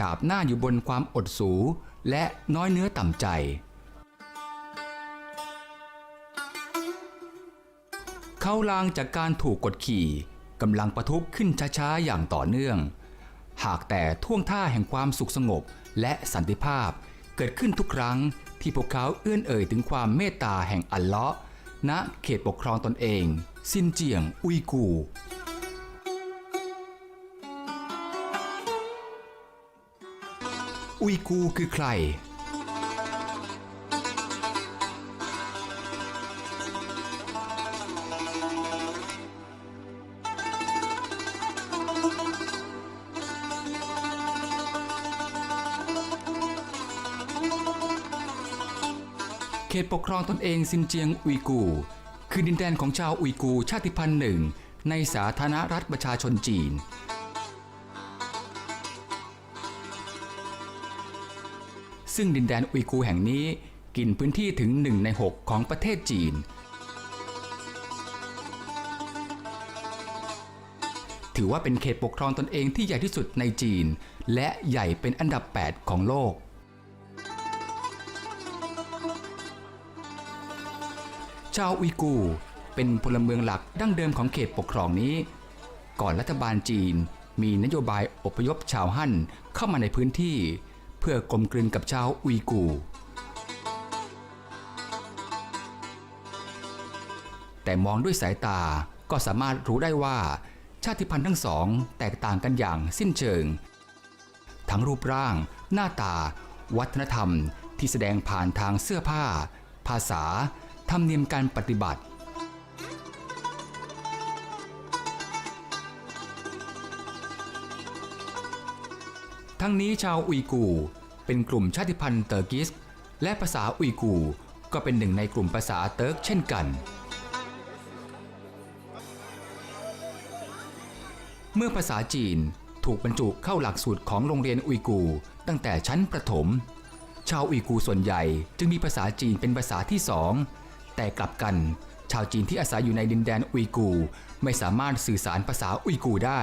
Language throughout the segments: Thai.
ฉาบหน้าอยู่บนความอดสูและน้อยเนื้อต่ำใจ เขาลางจากการถูกกดขี่กำลังประทุขึ้นช้าๆอย่างต่อเนื่อง หากแต่ท่วงท่าแห่งความสุขสงบและสันติภาพเกิดขึ้นทุกครั้งที่พวกเขาเอื้อนเอ่ยถึงความเมตตาแห่งอัลเลาะห์ณเขตปกครองตนเอง ซินเจียง อุยกู อุยกูคือใคร เขตปกครองตนเองซินเจียงอุยกู คือดินแดนของชาวอุยกูชาติพันธุ์หนึ่ง ในสาธารณรัฐประชาชนจีน ซึ่งดินแดนอุยกูแห่งนี้กินพื้นที่ถึง 1 ใน 6 ของประเทศจีน ถือว่าเป็นเขตปกครองตนเองที่ใหญ่ที่สุดในจีน และใหญ่เป็นอันดับ 8 ของโลก ชาวอุยกูเป็นพลเมืองหลักดั้งเดิมของเขตปกครองนี้ ก่อนรัฐบาลจีนมีนโยบายอพยพชาวฮั่นเข้ามาในพื้นที่ เพื่อกลมกลืนกับชาวอุยกู แต่มองด้วยสายตาก็สามารถรู้ได้ว่า ชาติพันธุ์ทั้งสองแตกต่างกันอย่างสิ้นเชิง ทั้งรูปร่าง หน้าตา วัฒนธรรมที่แสดงผ่านทางเสื้อผ้า ภาษา ธรรมเนียมการปฏิบัติ ทั้งนี้ชาวอุยกู เป็นกลุ่มชาติพันธุ์เตอร์กิส และภาษาอุยกูก็เป็นหนึ่งในกลุ่มภาษาเติร์กเช่นกัน เมื่อภาษาจีนถูกบรรจุเข้าหลักสูตรของโรงเรียนอุยกูตั้งแต่ชั้นประถม ชาวอุยกูส่วนใหญ่จึงมีภาษาจีนเป็นภาษาที่สองแต่กลับกัน ชาวจีนที่อาศัยอยู่ในดินแดนอุยกู ไม่สามารถสื่อสารภาษาอุยกูได้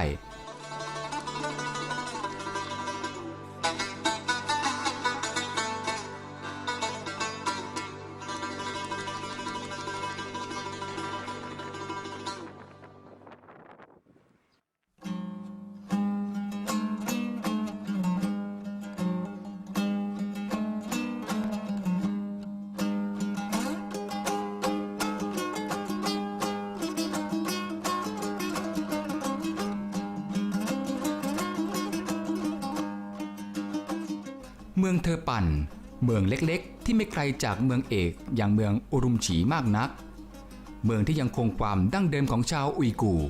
เมืองเธอปั่น เมืองเล็กๆ ที่ไม่ไกลจากเมืองเอกอย่างเมืองอุรุมฉีมากนัก เมืองที่ยังคงความดั้งเดิมของชาวอุยกูร์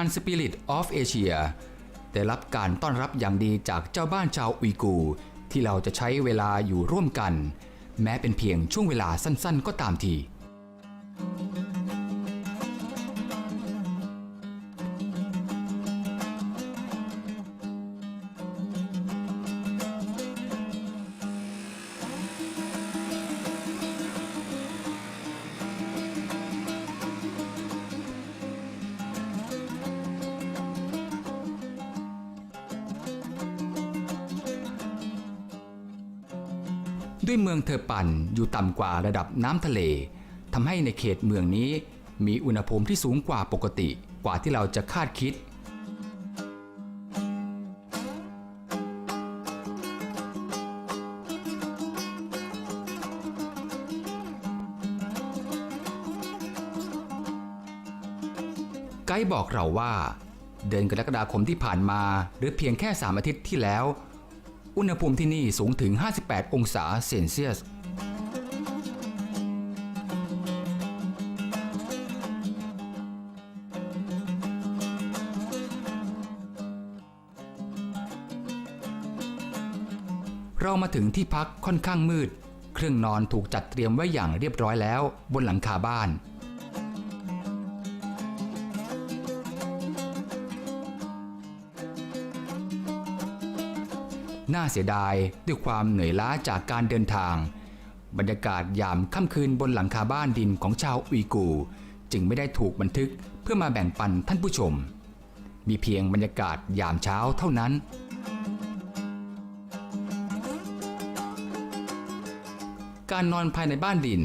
าน Spirit of Asia ได้รับการต้อนรับอย่างดีจากเจ้าบ้านชาวอุยกู ที่เราจะใช้เวลาอยู่ร่วมกัน แม้เป็นเพียงช่วงเวลาสั้นๆ ก็ตามที ด้วยเมืองเธอร์ปันอยู่ต่ำกว่าระดับน้ำทะเลทำให้ในเขตเมืองนี้มีอุณหภูมิที่สูงกว่าปกติกว่าที่เราจะคาดคิด ไกด์บอกเราว่า เดือนกรกฎาคมที่ผ่านมาหรือเพียงแค่3อาทิตย์ที่แล้ว อุณหภูมิที่นี่สูงถึง 58 องศาเซนเซียส เรามาถึงที่พักค่อนข้างมืด เครื่องนอนถูกจัดเตรียมไว้อย่างเรียบร้อยแล้วบนหลังคาบ้าน น่าเสียดายด้วยความเหนื่อยล้าจากการเดินทาง บรรยากาศยามค่ำคืนบนหลังคาบ้านดินของชาวอุยกู จึงไม่ได้ถูกบันทึกเพื่อมาแบ่งปันท่านผู้ชม มีเพียงบรรยากาศยามเช้าเท่านั้นการนอนภายในบ้านดิน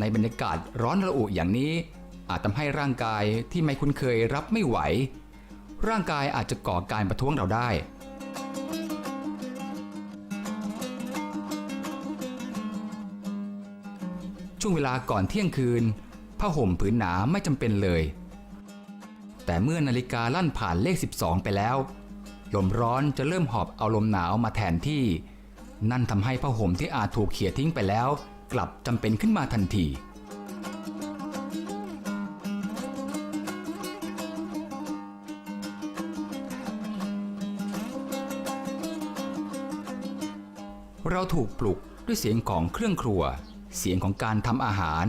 ในบรรยากาศร้อนระอุอย่างนี้ อาจทำให้ร่างกายที่ไม่คุ้นเคยรับไม่ไหว ร่างกายอาจจะก่อการประท้วงเราได้ ช่วงเวลาก่อนเที่ยงคืนผ้าห่มผืนหนาไม่จำเป็นเลย แต่เมื่อนาฬิกาลั่นผ่านเลข 12 ไปแล้ว ลมร้อนจะเริ่มหอบเอาลมหนาวมาแทนที่ นั่นทำให้ผ้าห่มที่อาจถูกเขี่ยทิ้งไปแล้ว กลับจำเป็นขึ้นมาทันทีเราถูกปลุกด้วยเสียงของเครื่องครัว เสียงของการทำอาหาร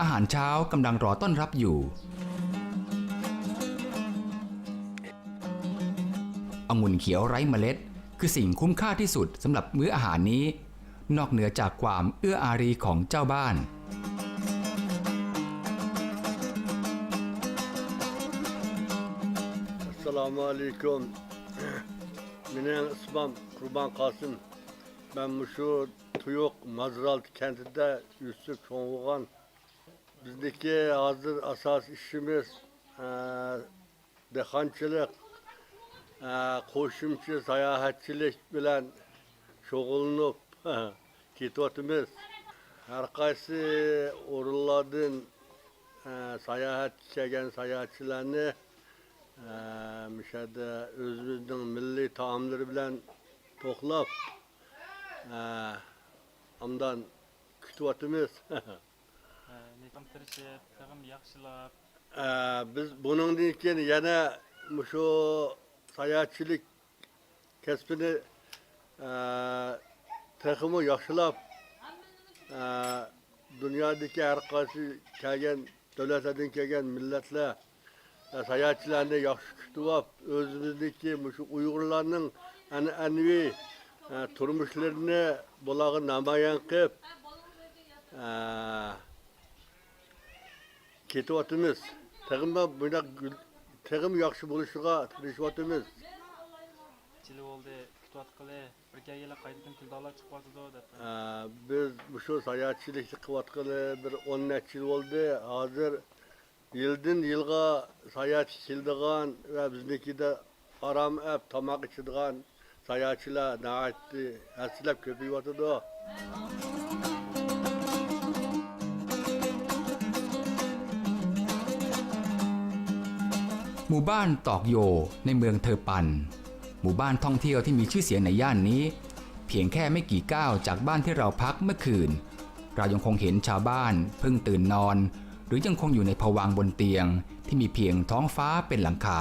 อาหารเช้ากำลังรอต้อนรับอยู่องุ่นเขียวไร้เมล็ด คือสิ่งคุ้มค่าที่สุดสำหรับมื้ออาหารนี้ นอกเหนือจากความเอื้ออารีของเจ้าบ้าน Esselamu Aleyküm. Benim ismim Kurban Kasım. Ben şu Tuyuk Mazraltı kentinde Yusuf Çoğulgan. Bizdeki hazır asas işimiz e, dehançılık, e, koşumçu, seyahatçilik bilen şoğulunup kitotimiz. Her kaysi orulladın e, seyahat çeken seyahatçilerini Ee, müşahede özümüzün milli taamları bilen toklap ee, амдан күтүп атабыз. Нетип тиришип, тагым яхшылап. Биз буныңдан кийин яна мушу саятчылык кәсбини тагымы яхшылап, dünyadaki her karşı kelgen, devletlerden kelgen milletler, e, sayatçılarını yakşı kütüvap, özümüzdeki şu Uygurlarının en envi e, turmuşlarını bulağı namayan kıp e, ketivatımız. Tağımda bunak tağım yakşı buluşuğa tırışvatımız. Çili oldu, ketivatkılı, bir kere kaydıkın kıldağlar çıkvatıdı o Biz bu şu sayatçılıklı kıvatkılı bir on netçil oldu. Hazır yıldın yılga sayatçı çildiğen ve bizdeki de aram ep, tamak içidiğen yilga sayohatchi keladigan va biznikida orom ab tomoq ichadigan sayohatchilar nihoyatda hasilab ko'payyotidi หมู่บ้านตอกโยในเมืองเทอปัน หมู่บ้านท่องเที่ยวที่มีชื่อเสียงในย่านนี้ เพียงแค่ไม่กี่ก้าวจากบ้านที่เราพักเมื่อคืน เรายังคงเห็นชาวบ้านเพิ่งตื่นนอน หรือยังคงอยู่ในภวังบนเตียงที่มีเพียงท้องฟ้าเป็นหลังคา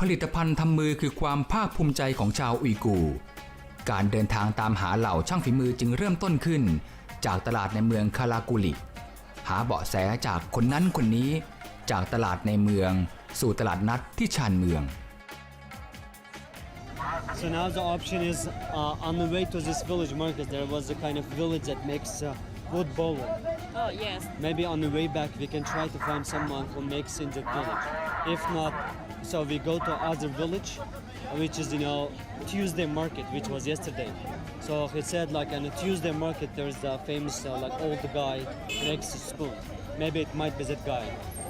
ผลิตภัณฑ์ทำมือคือความภาคภูมิใจของชาวอุยกูร์การเดินทางตามหาเหล่าช่างฝีมือจึงเริ่มต้นขึ้น จากตลาดในเมืองคารากุลิ หาเบาะแสจากคนนั้นคนนี้ จากตลาดในเมือง สู่ตลาดนัดที่ชานเมือง So now the option is uh, on the way to this village market. There was a kind of village that makes uh, wood bowl. Oh yes. Maybe on the way back we can try to find someone who makes in that village. If not, so we go to other village, which is you know Tuesday market, which was yesterday. So he said like on a Tuesday market there's a famous uh, like old guy a spoon. Maybe it might be that guy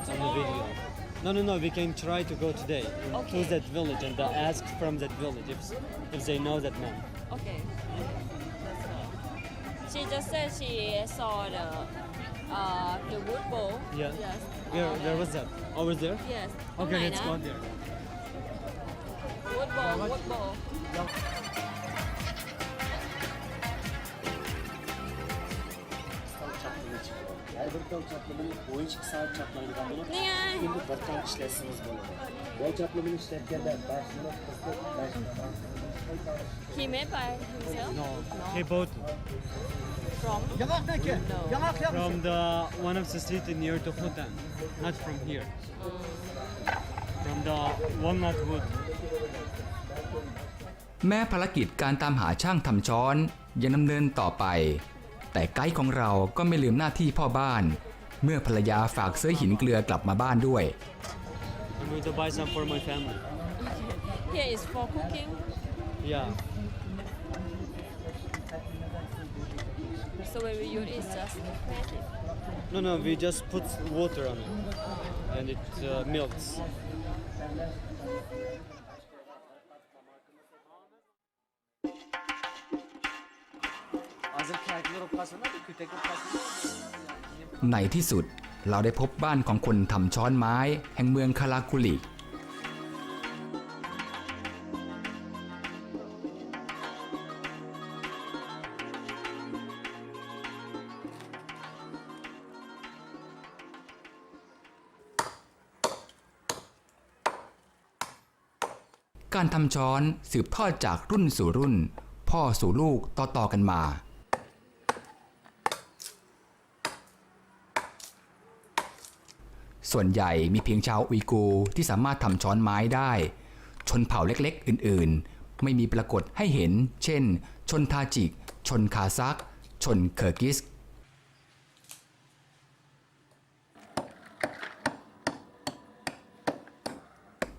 on the video. No, no, no. We can try to go today to Okay. that village and uh, ask from that village if if they know that man. Okay. She just said she saw the uh, the wood bowl. Yeah. Yes. Where, uh, where was that? Over there? Yes. Okay, ตรงไหน let's นะ go there. Wood bowl. Wood bowl. Her bir ton çaplamını oyuncu saat çaplarından bulup นี่ไง günlük bir ton işlersiniz bunu. Boy çaplamını işlerken de başını kısıp başını He made by himself. No, he bought From. No. from the one of the street near to Hutan, not from here. From the walnut wood. แม้ภารกิจการตามหาช่างทำช้อนยังดำเนินต่อไป แต่ไกด์ของเราก็ไม่ลืมหน้าที่พ่อบ้าน เมื่อภรรยาฝากซื้อหินเกลือกลับมาบ้านด้วย I'm going to buy some for my family. Here is for cooking. Yeah. So when we use it, just press it. No, no, we just put water on it, and it uh, melts. Hazır kayıtlar opasında da kütek opasında ในที่สุดเราได้พบบ้านของคนทำช้อนไม้ แห่งเมืองคารากุลิ การทำช้อนสืบทอดจากรุ่นสู่รุ่น พ่อสู่ลูกต่อๆกันมา ส่วนใหญ่มีเพียงชาวอุยกูที่สามารถทำช้อนไม้ได้ ชนเผ่าเล็กๆ อื่นๆ ไม่มีปรากฏให้เห็น เช่น ชนทาจิก ชนคาซัก ชนเคอร์กิส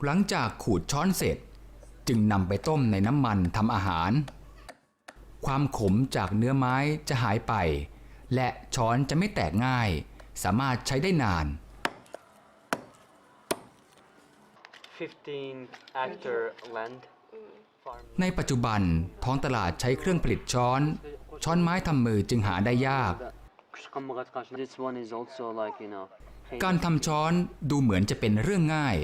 หลังจากขูดช้อนเสร็จ จึงนำไปต้มในน้ำมันทำอาหาร ความขมจากเนื้อไม้จะหายไป และช้อนจะไม่แตกง่าย สามารถใช้ได้นาน 15 hectare land farm. ในปัจจุบันท้องตลาดใช้เครื่องผลิตช้อน ช้อนไม้ทำมือจึงหาได้ยาก This one is also like you know การทำช้อนดูเหมือนจะเป็นเรื่องง่าย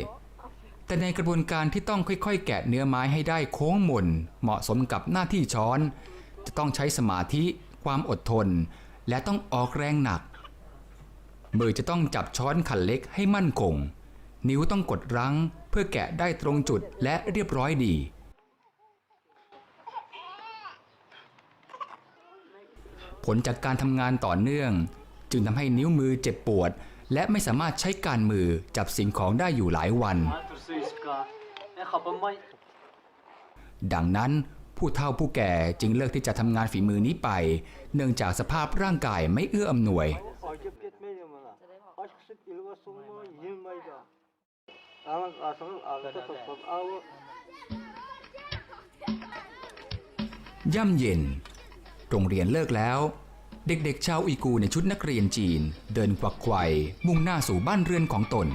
แต่ในกระบวนการที่ต้องค่อยๆ แกะเนื้อไม้ให้ได้โค้งมนเหมาะสมกับหน้าที่ช้อน จะต้องใช้สมาธิ ความอดทน และต้องออกแรงหนัก มือจะต้องจับช้อนขันเล็กให้มั่นคง นิ้วต้องกดรั้ง เพื่อแกะได้ตรงจุดและเรียบร้อยดี ผลจากการทำงานต่อเนื่อง จึงทำให้นิ้วมือเจ็บปวด และไม่สามารถใช้การมือจับสิ่งของได้อยู่หลายวัน ดังนั้นผู้เฒ่าผู้แก่จึงเลิกที่จะทำงานฝีมือนี้ไป เนื่องจากสภาพร่างกายไม่เอื้ออำนวย ย่ำเย็น โรงเรียนเลิกแล้ว เด็กๆ ชาวอุยกูในชุดนักเรียนจีน เดินกวักไขว่มุ่งหน้าสู่บ้านเรือนของตน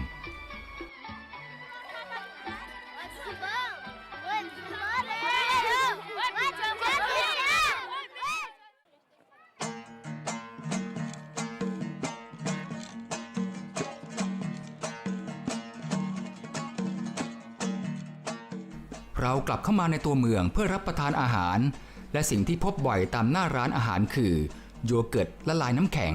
เรากลับเข้ามาในตัวเมืองเพื่อรับประทานอาหาร และสิ่งที่พบบ่อยตามหน้าร้านอาหารคือ โยเกิร์ตละลายน้ำแข็ง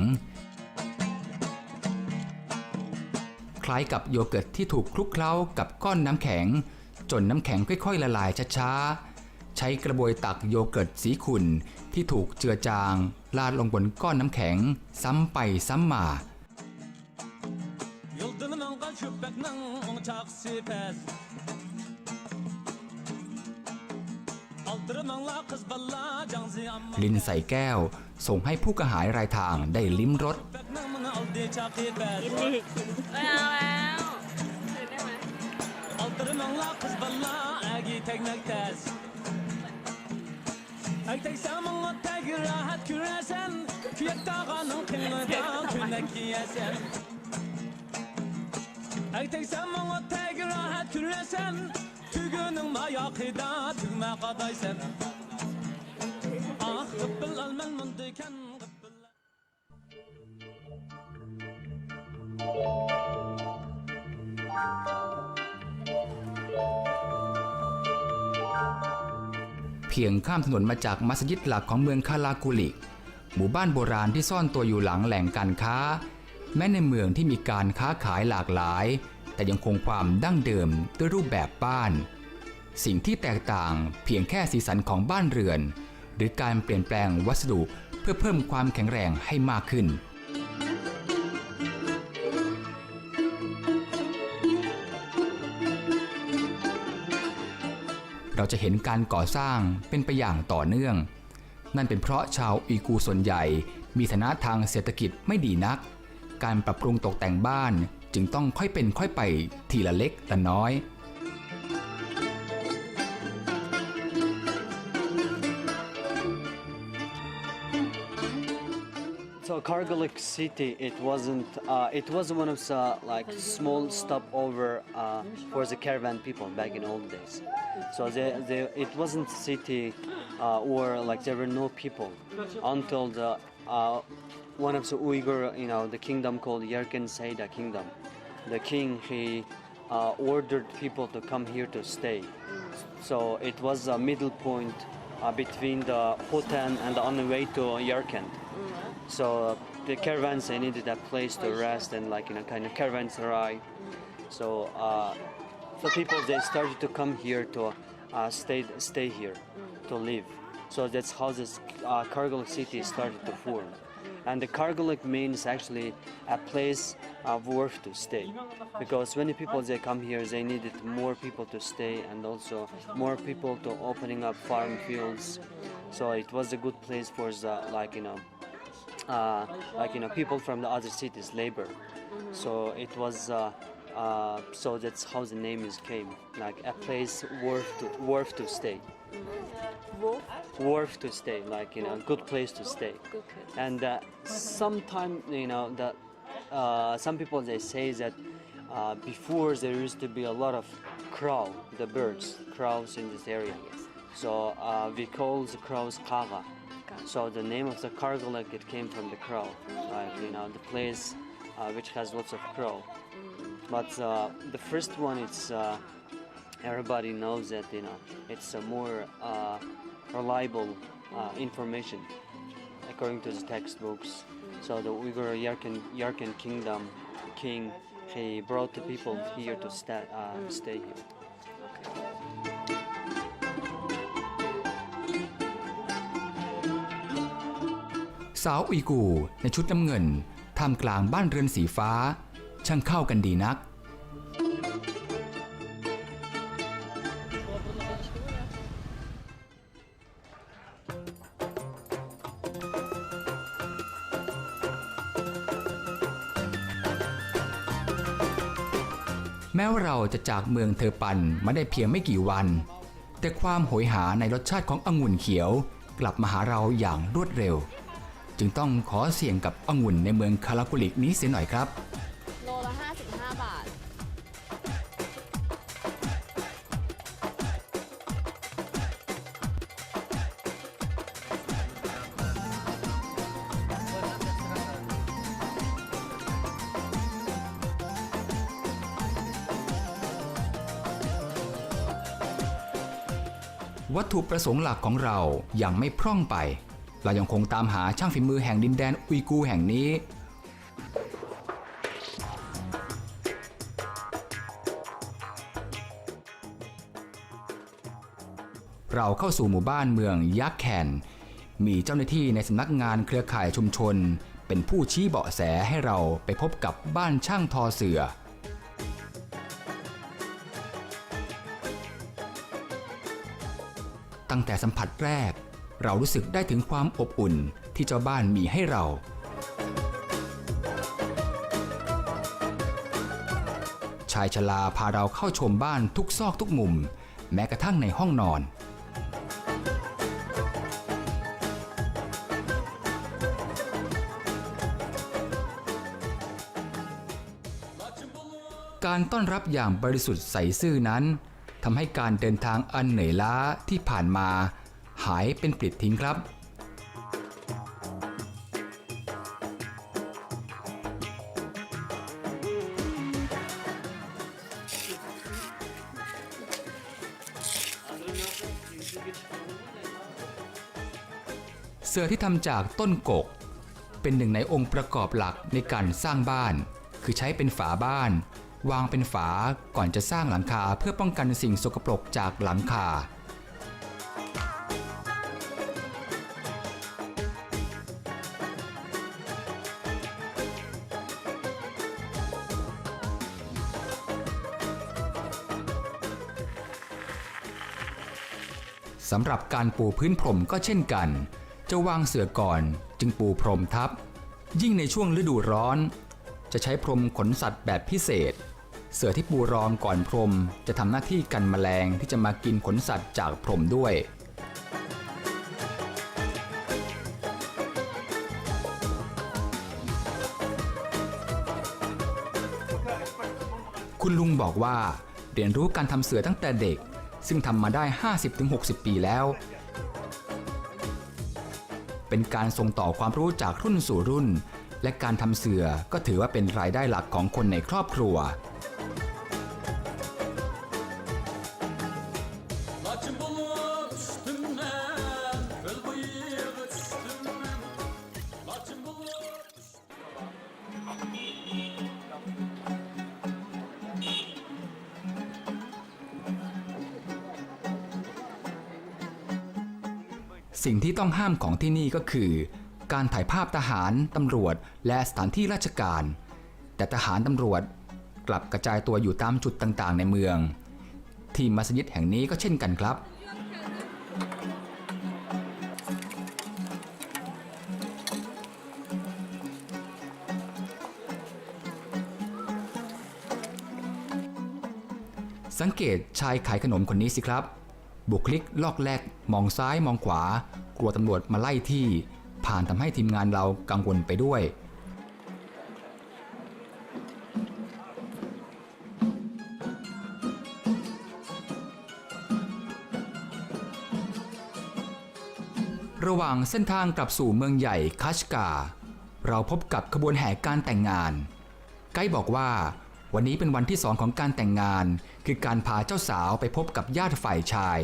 คล้ายกับโยเกิร์ตที่ถูกคลุกเคล้ากับก้อนน้ำแข็ง จนน้ำแข็งค่อยๆ ละลายช้าๆ ใช้กระบวยตักโยเกิร์ตสีขุ่นที่ถูกเจือจางลาดลงบนก้อนน้ำแข็ง ซ้ำไปซ้ำมา ลินใส่แก้ว ส่งให้ผู้กระหายรายทางได้ลิ้มรส Köpeknin mını aldı çakı pes ไม่เอ كوغنن ما ياقدا تما قضايسن آخ قبل المن من ديكن قبل เพียงข้ามถนนมาจากมัสยิดหลักของเมืองคาลากูลิกหมู่บ้านโบราณที่ซ่อนตัวอยู่หลังแหล่งการค้า แม้ในเมืองที่มีการค้าขายหลากหลาย แต่ยังคงความดั้งเดิมด้วยรูปแบบบ้าน สิ่งที่แตกต่างเพียงแค่สีสันของบ้านเรือน หรือการเปลี่ยนแปลงวัสดุเพื่อเพิ่มความแข็งแรงให้มากขึ้นเราจะเห็นการก่อสร้างเป็นไปอย่างต่อเนื่อง นั่นเป็นเพราะชาวอุยกูส่วนใหญ่ มีฐานะทางเศรษฐกิจไม่ดีนัก การปรับปรุงตกแต่งบ้าน จึงต้องค่อยเป็นค่อยไปทีละเล็กละน้อย So Kargalik city, it wasn't. Uh, it was one of the like small stopover uh, for the caravan people back in old days. So they, they, it wasn't city uh, or like there were no people until the uh, one of the Uyghur, you know, the kingdom called Yerken Saida Kingdom. The king he uh, ordered people to come here to stay. So it was a middle point uh, between the Hotan and on the way to Yarkand. So uh, the caravans they needed a place to rest and like in a kind of caravanserai. So uh, so people they started to come here to uh, stay stay here to live. So that's how this uh, Kargalik city started to form. And the Kargalik means actually a place of worth to stay, because when the people they come here, they needed more people to stay and also more people to opening up farm fields. So it was a good place for the like you know uh, like you know people from the other cities labor. So it was uh, uh, so that's how the name is came like a place worth to worth to stay worth to stay like you know good place to stay. And uh, sometime you know that uh, some people they say that uh, before there used to be a lot of crow the birds crows in this area. So uh, we call the crows kaga so the name of the Kargalik it came from the crow, like you know the place uh, which has lots of crow. But uh, the first one, it's uh, everybody knows that you know it's a more uh, reliable uh, information according to the textbooks. So the Uyghur Yarkand, Yarkand Kingdom king he brought the people here to sta- uh, stay here. สาวอุยกูร์ในชุดน้ำเงินท่ามกลางบ้านเรือนสีฟ้า ช่างเข้ากันดีนัก เราจะจากเมืองเทอปันมาได้เพียงไม่กี่วัน แต่ความโหยหาในรสชาติขององุ่นเขียว กลับมาหาเราอย่างรวดเร็ว จึงต้องขอเสี่ยงกับองุ่นในเมืองคาราคุลิกนี้เสียหน่อยครับ วัตถุประสงค์หลักของเรายังไม่พร่องไป เรายังคงตามหาช่างฝีมือแห่งดินแดนอุยกูแห่งนี้ เราเข้าสู่หมู่บ้านเมืองยักษ์แคนมีเจ้าหน้าที่ในสำนักงานเครือข่ายชุมชน เป็นผู้ชี้เบาะแสให้เราไปพบกับบ้านช่างทอเสือ ตั้งแต่สัมผัสแรก เรารู้สึกได้ถึงความอบอุ่นที่เจ้าบ้านมีให้เรา ชายชราพาเราเข้าชมบ้านทุกซอกทุกมุม แม้กระทั่งในห้องนอนการต้อนรับอย่างบริสุทธิ์ใสซื่อนั้น ทำให้การเดินทางอันเหนื่อยล้าที่ผ่านมา หายเป็นปลิดทิ้งครับ เสื้อที่ทำจากต้นกก เป็นหนึ่งในองค์ประกอบหลักในการสร้างบ้าน คือใช้เป็นฝาบ้าน วางเป็นฝาก่อนจะสร้างหลังคาเพื่อป้องกันสิ่งสกปรกจากหลังคา สำหรับการปูพื้นพรมก็เช่นกัน จะวางเสื่อก่อนจึงปูพรมทับ ยิ่งในช่วงฤดูร้อนจะใช้พรมขนสัตว์แบบพิเศษ เสือที่ปูรองก่อนพรม จะทำหน้าที่กันแมลงที่จะมากินขนสัตว์จากพรมด้วย คุณลุงบอกว่า เรียนรู้การทำเสือตั้งแต่เด็ก ซึ่งทำมาได้ 50-60 ปีแล้ว เป็นการส่งต่อความรู้จากรุ่นสู่รุ่น และการทำเสือก็ถือว่าเป็นรายได้หลักของคนในครอบครัว ที่ต้องห้ามของที่นี่ก็คือ การถ่ายภาพทหารตำรวจ และสถานที่ราชการ แต่ทหารตำรวจกลับกระจายตัวอยู่ตามจุดต่างๆ ในเมือง ที่มัสยิดแห่งนี้ก็เช่นกันครับสังเกตชายขายขนมคนนี้สิครับ บุคลิกลอกแลกมองซ้ายมองขวา กลัวตำรวจมาไล่ที่ผ่านทำให้ทีมงานเรากังวลไปด้วย ระหว่างเส้นทางกลับสู่เมืองใหญ่คัชกา เราพบกับขบวนแห่การแต่งงาน ไกด์บอกว่าวันนี้เป็นวันที่สองของการแต่งงาน คือการพาเจ้าสาวไปพบกับญาติฝ่ายชาย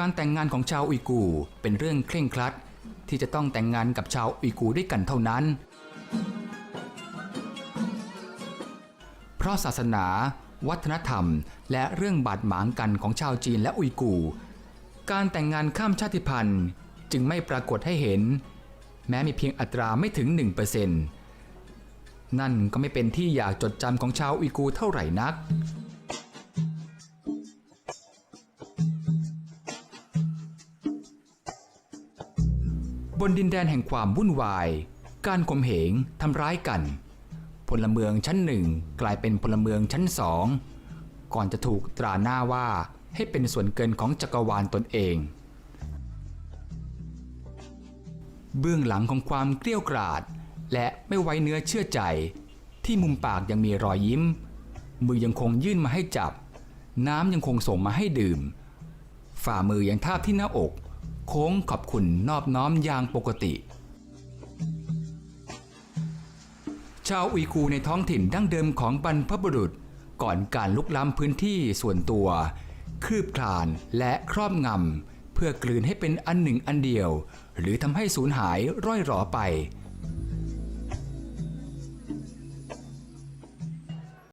การแต่งงานของชาวอุยกูเป็นเรื่องเคร่งครัด ที่จะต้องแต่งงานกับชาวอุยกูด้วยกันเท่านั้น เพราะศาสนา วัฒนธรรม และเรื่องบาดหมางกันของชาวจีนและอุยกู การแต่งงานข้ามชาติพันธุ์จึงไม่ปรากฏให้เห็น แม้มีเพียงอัตราไม่ถึง 1%นั่นก็ไม่เป็นที่อยากจดจำของชาวอุยกูเท่าไหร่นัก บนดินแดนแห่งความวุ่นวาย การข่มเหงทำร้ายกัน พลเมืองชั้นหนึ่งกลายเป็นพลเมืองชั้นสอง ก่อนจะถูกตราหน้าว่าให้เป็นส่วนเกินของจักรวาลตนเอง เบื้องหลังของความเกลี้ยกราด และไม่ไว้เนื้อเชื่อใจ ที่มุมปากยังมีรอยยิ้ม มือยังคงยื่นมาให้จับ น้ำยังคงส่งมาให้ดื่ม ฝ่ามือยังทาบที่หน้าอก โค้งขอบคุณนอบน้อมอย่างปกติ ชาวอุยกูในท้องถิ่นดั้งเดิมของบรรพบุรุษ ก่อนการลุกล้ำพื้นที่ส่วนตัว คืบคลานและครอบงำเพื่อกลืนให้เป็นอันหนึ่งอันเดียว หรือทำให้สูญหายร่อยหรอไป